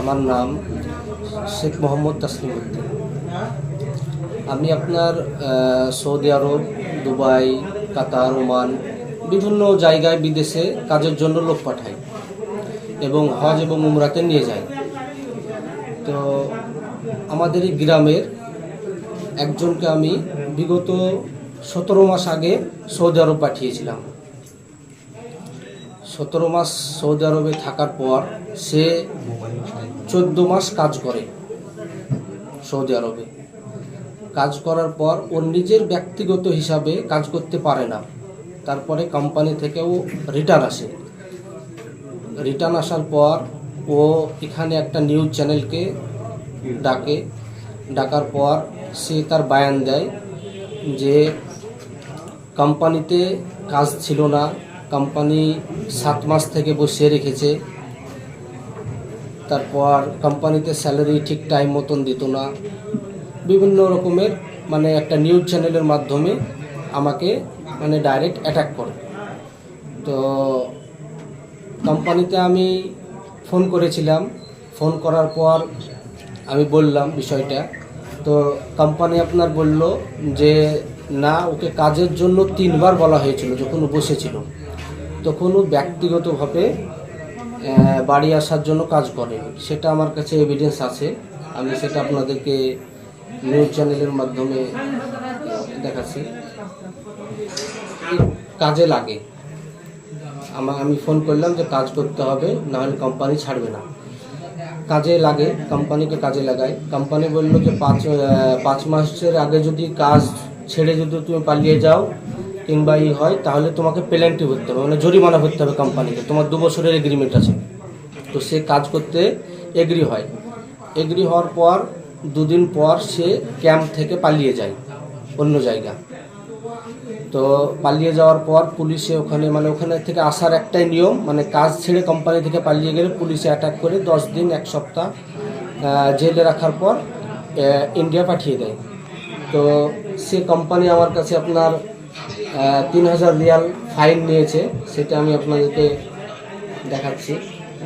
আমার নাম শেখ মোহাম্মদ তাসলিম উদ্দিন। আমি আপনার Saudi Arab, Dubai, Qatar, Oman বিভিন্ন জায়গায় বিদেশে কাজের জন্য লোক পাঠাই এবং হজ এবং উমরাতে নিয়ে যাই। তো আমাদের এই গ্রামের একজনকে আমি বিগত সতেরো মাস আগে সৌদি আরব পাঠিয়েছিলাম। সতেরো মাস সৌদি আরবে থাকার পর সে চোদ্দ মাস কাজ করে সৌদি আরবে। কাজ করার পর ওর নিজের ব্যক্তিগত হিসাবে কাজ করতে পারে না। তারপরে কোম্পানি থেকেও রিটার্ন আসে। রিটার্ন আসার পর ও এখানে একটা নিউজ চ্যানেলকে ডাকে। ডাকার পর সে তার বায়ান দেয় যে কোম্পানিতে কাজ ছিল না। কোম্পানি সাত মাস থেকে বসিয়ে রেখেছে। তারপর কোম্পানিতে স্যালারি ঠিক টাইম মতন দিত না। বিভিন্ন রকমের মানে একটা নিউজ চ্যানেলের মাধ্যমে আমাকে মানে ডাইরেক্ট অ্যাটাক করে। তো কোম্পানিতে আমি ফোন করেছিলাম। ফোন করার পর আমি বললাম বিষয়টা। তো কোম্পানি আপনার বলল যে, না, ওকে কাজের জন্য তিনবার বলা হয়েছিল যখন বসেছিল। তখন ও ব্যক্তিগতভাবে বাড়ি আসার জন্য কাজ করে। সেটা আমার কাছে এভিডেন্স আছে। আমি সেটা আপনাদেরকে নিউজ চ্যানেলের মাধ্যমে দেখাচ্ছি। কাজে লাগে। আমা, আমি ফোন করলাম যে কাজ করতে হবে, নাহলে কোম্পানি ছাড়বে না। কাজে লাগে কোম্পানিকে কাজে লাগায় কোম্পানি বলল যে পাঁচ পাঁচ মাসের আগে যদি কাজ ছেড়ে যদি তুমি পালিয়ে যাও কিংবা ই হয়, তাহলে তোমাকে পেনাল্টি ভরতে হবে মানে জরিমানা ভরতে হবে কোম্পানিকে তোমার দু বছরের এগ্রিমেন্ট আছে। তো সে কাজ করতে এগ্রি হয়। এগ্রি হওয়ার পর, দুদিন পর সে ক্যাম্প থেকে পালিয়ে যায়, অন্য জায়গা। তো পালিয়ে যাওয়ার পর পুলিশে ওখানে মানে ওখানে থেকে আসার একটাই নিয়ম মানে কাজ ছেড়ে কোম্পানি থেকে পালিয়ে গেলে পুলিশে অ্যাটাক করে দশ দিন, এক সপ্তাহ জেলে রাখার পর ইন্ডিয়া পাঠিয়ে দেয়। তো সে কোম্পানি আমার কাছে আপনার তিন হাজার রিয়াল ফাইন নিয়েছে, সেটা আমি আপনাদেরকে দেখাচ্ছি,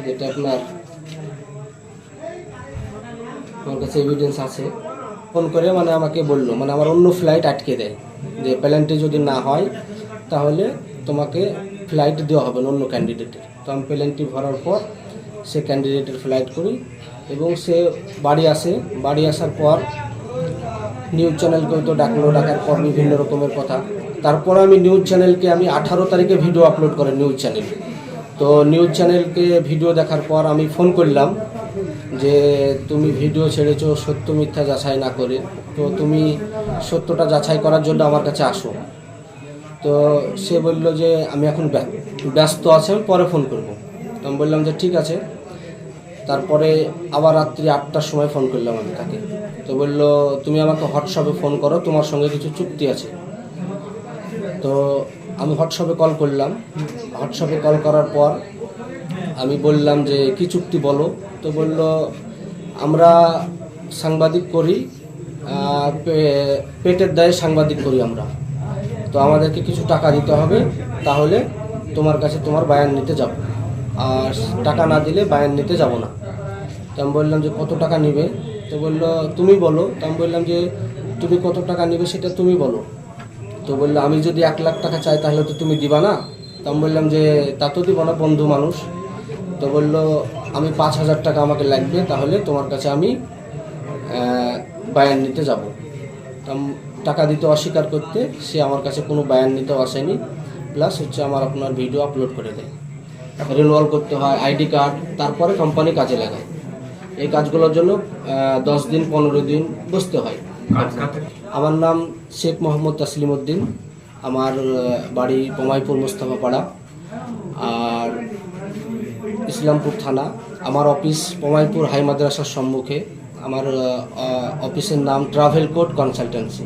যেটা আপনার আমার কাছে এভিডেন্স আছে। ফোন করে মানে আমাকে বলল মানে আমার অন্য ফ্লাইট আটকে দেয়, যে প্ল্যানটি যদি না হয়, তাহলে তোমাকে ফ্লাইট দেওয়া হবে না অন্য ক্যান্ডিডেটের তো আমি প্ল্যানটি ভরার পর সে ক্যান্ডিডেটের ফ্লাইট করি, এবং সে বাড়ি আসে, বাড়ি আসার পর নিউজ চ্যানেলকেও তো ডাকলো, ডাকার পর বিভিন্ন রকমের কথা। তারপর আমি নিউজ চ্যানেলকে আমি আঠারো তারিখে ভিডিও আপলোড করে নিউজ চ্যানেল। তো নিউজ চ্যানেলকে ভিডিও দেখার পর আমি ফোন করলাম যে, তুমি ভিডিও ছেড়েছো, সত্য মিথ্যা যাচাই না করে। তো তুমি সত্যটা যাচাই করার জন্য আমার কাছে আসো। তো সে বলল যে, আমি এখন ব্য- ব্যস্ত আছে পরে ফোন করব। তো আমি বললাম যে, ঠিক আছে। তারপরে আবার রাত্রি আটটার সময় ফোন করলাম আমি তাকে। তো বলল, তুমি আমাকে হোয়াটসঅ্যাপে ফোন করো, তোমার সঙ্গে কিছু চুক্তি আছে। তো আমি হোয়াটসঅ্যাপে কল করলাম। হোয়াটসঅ্যাপে কল করার পর আমি বললাম যে, কি চুক্তি বলো? তো বলল, আমরা সাংবাদিক করি পেটের দায়ে সাংবাদিক করি আমরা। তো আমাদেরকে কিছু টাকা দিতে হবে, তাহলে তোমার কাছে তোমার বায়ান নিতে যাব। আর টাকা না দিলে বায়ান নিতে যাব না। তো আমি বললাম যে, কত টাকা নিবে? তো বলল তুমি বলো। তো আমি বললাম যে, তুমি কত টাকা নিবে সেটা তুমি বলো। তো বলল, আমি যদি এক লাখ টাকা চাই তাহলে তো তুমি দিবা না? তো আমি বললাম যে, তা তো দিব না, বন্ধু মানুষ। তো বলল, আমি পাঁচ হাজার টাকা আমাকে লাগবে, তাহলে তোমার কাছে আমি বায়ান নিতে যাব। টাকা দিতে অস্বীকার করতে সে আমার কাছে কোনো বায়ান নিতেও আসেনি। প্লাস হচ্ছে আমার আপনার ভিডিও আপলোড করে দেয়। রিনুয়াল করতে হয়, আইডি কার্ড, তারপরে কোম্পানি কাজে লাগায়। এই কাজগুলোর জন্য দশ দিন পনেরো দিন বসতে হয়। আমার নাম শেখ মোহাম্মদ তাসলিম উদ্দিন আমার বাড়ি পমাইপুর মোস্তফা পাড়া। আর ইসলামপুর থানা। আমার অফিস পমাইপুর হাই মাদ্রাসার সম্মুখে। আমার অফিসের নাম ট্রাভেল কোড কনসালটেন্সি।